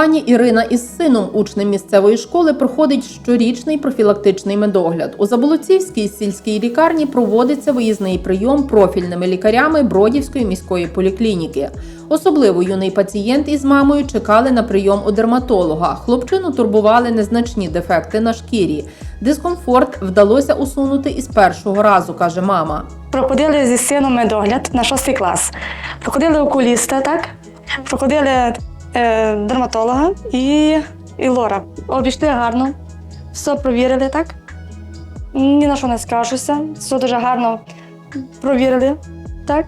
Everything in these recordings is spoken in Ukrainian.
Пані Ірина із сином, учнем місцевої школи, проходить щорічний профілактичний медогляд. У Заболоцівській сільській лікарні проводиться виїзний прийом профільними лікарями Бродівської міської поліклініки. Особливо юний пацієнт із мамою чекали на прийом у дерматолога. Хлопчину турбували незначні дефекти на шкірі. Дискомфорт вдалося усунути із першого разу, каже мама. Проходили зі сином медогляд на шостий клас. Проходили окуліста, так? Проходили е, дерматолога і, і лора. Обійшли гарно, все провірили, так? Ні на що не скажуся. Все дуже гарно провірили, так?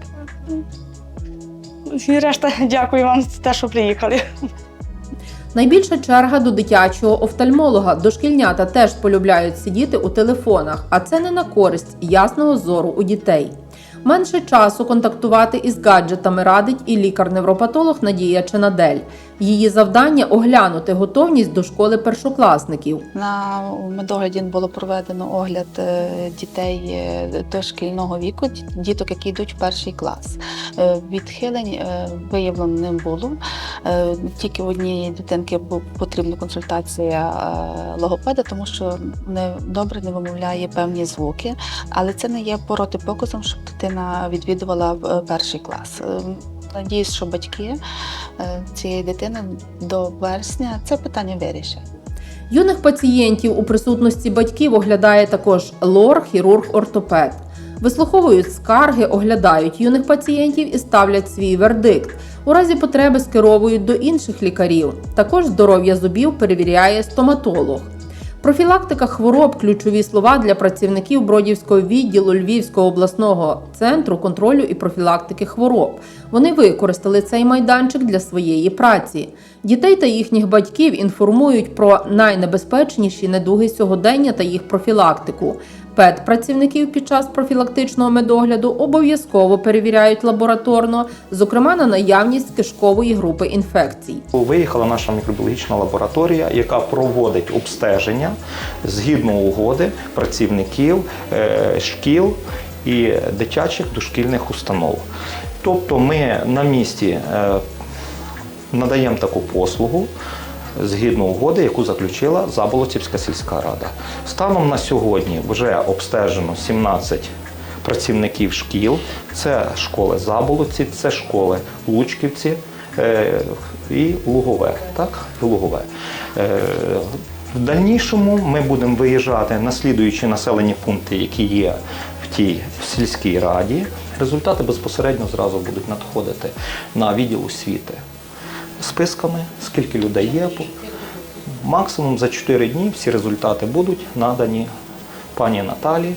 І решта дякую вам за те, що приїхали. Найбільша черга до дитячого офтальмолога. Дошкільнята теж полюбляють сидіти у телефонах, а це не на користь ясного зору у дітей. Менше часу контактувати із гаджетами радить і лікар-невропатолог Надія Ченадель. Її завдання оглянути готовність до школи першокласників. На медогляді було проведено огляд е, дітей е, дошкільного віку, діток, які йдуть в перший клас. Е, Відхилень виявлено не було. Тільки в однієї дитинки потрібна консультація логопеда, тому що не добре не вимовляє певні звуки, але це не є протипоказом, щоб дитина відвідувала перший клас. Надіюсь, що батьки е, цієї дитини до вересня це питання вирішать. Юних пацієнтів у присутності батьків оглядає також лор, хірург, ортопед. Вислуховують скарги, оглядають юних пацієнтів і ставлять свій вердикт. У разі потреби скеровують до інших лікарів. Також здоров'я зубів перевіряє стоматолог. Профілактика хвороб ключові слова для працівників Бродівського відділу Львівського обласного центру контролю і профілактики хвороб. Вони використали цей майданчик для своєї праці. Дітей та їхніх батьків інформують про найнебезпечніші недуги сьогодення та їх профілактику. Педпрацівників під час профілактичного медогляду обов'язково перевіряють лабораторно, зокрема на наявність кишкової групи інфекцій. Виїхала наша мікробіологічна лабораторія, яка проводить обстеження згідно угоди працівників е, шкіл і дитячих дошкільних установ. Тобто ми на місці е, надаємо таку послугу згідно угоди, яку заключила Заболотівська сільська рада. Станом на сьогодні вже обстежено 17 працівників шкіл. Це школи Заболоці, це школи Лучківці е, і Лугове. Так? Лугове. Е, В дальнішому ми будемо виїжджати на слідуючі населені пункти, які є в тій сільській раді. Результати безпосередньо зразу будуть надходити на відділ освіти списками, скільки людей є. Максимум за 4 дні всі результати будуть надані пані Наталі,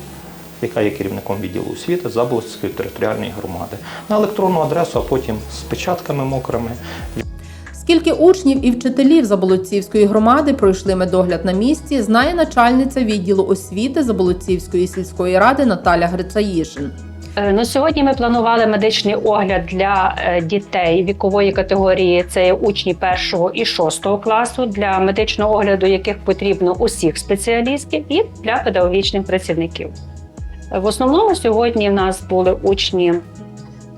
яка є керівником відділу освіти Заболоцької територіальної громади, на електронну адресу, а потім з печатками мокрими Скільки учнів і вчителів Заболоцівської громади пройшли медогляд на місці, знає начальниця відділу освіти Заболоцівської сільської ради Наталя Грицаїшин. Е, На сьогодні ми планували медичний огляд для е, дітей вікової категорії. Це учні першого і шостого класу, для медичного огляду яких потрібно усіх спеціалістів, і для педагогічних працівників. В основному сьогодні в нас були учні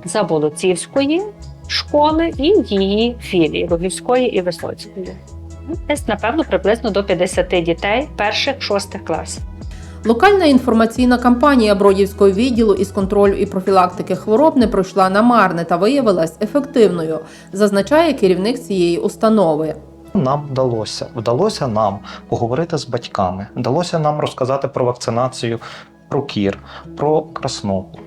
Заболоцівської школи і її філії Рогівської і Висоцької. Ну, Десь, напевно, приблизно до 50 дітей перших шостих класів. Локальна інформаційна кампанія Бродівського відділу із контролю і профілактики хвороб не пройшла намарне та виявилась ефективною, зазначає керівник цієї установи. Нам вдалося. Вдалося нам поговорити з батьками. Вдалося нам розказати про вакцинацію, про кір, про краснуху.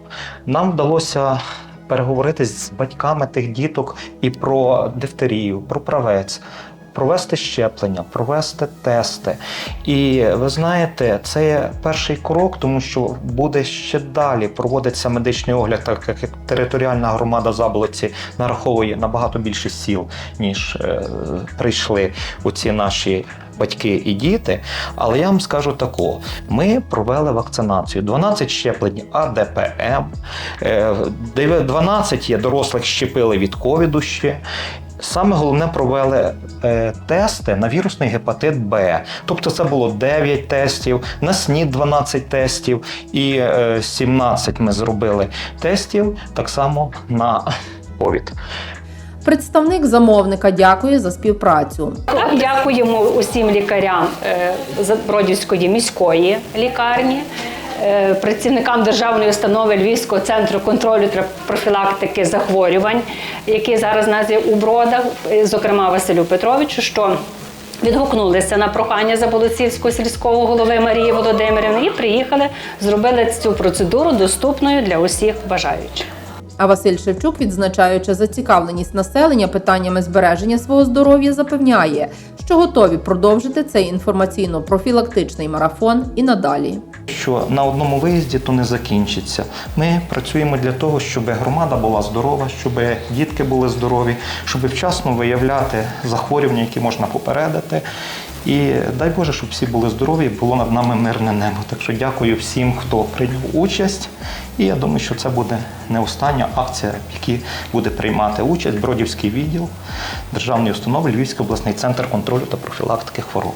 Нам вдалося переговорити з батьками тих діток і про дифтерію, про правець. Провести щеплення, провести тести. І ви знаєте, це є перший крок, тому що буде ще далі проводиться медичний огляд, так як територіальна громада Заболоці нараховує набагато більше сіл, ніж е, прийшли оці наші батьки і діти. Але я вам скажу тако: ми провели вакцинацію. 12 щеплень АДПМ, е, 12 є дорослих щепили від ковіду ще. Саме головне провели е, тести на вірусний гепатит Б. Тобто це було 9 тестів, на СНІД 12 тестів і е, 17 ми зробили тестів так само на ковід. Представник замовника дякує за співпрацю. Дякуємо усім лікарям е, Бродівської міської лікарні, е, працівникам державної установи Львівського центру контролю та профілактики захворювань, який зараз у нас є у бродах, е, зокрема Василю Петровичу, що відгукнулися на прохання Заболоцівського сільського голови Марії Володимирівни і приїхали, зробили цю процедуру доступною для усіх бажаючих. А Василь Шевчук, відзначаючи зацікавленість населення питаннями збереження свого здоров'я, запевняє, що готові продовжити цей інформаційно-профілактичний марафон і надалі. що на одному виїзді то не закінчиться. Ми працюємо для того, щоб громада була здорова, щоб дітки були здорові, щоб вчасно виявляти захворювання, які можна попередити. І дай Боже, щоб всі були здорові було над нами мирне небо. Так що дякую всім, хто прийняв участь. І я думаю, що це буде не остання акція, в якій буде приймати участь Бродівський відділ Державної установи Львівський обласний центр контролю та профілактики хвороб.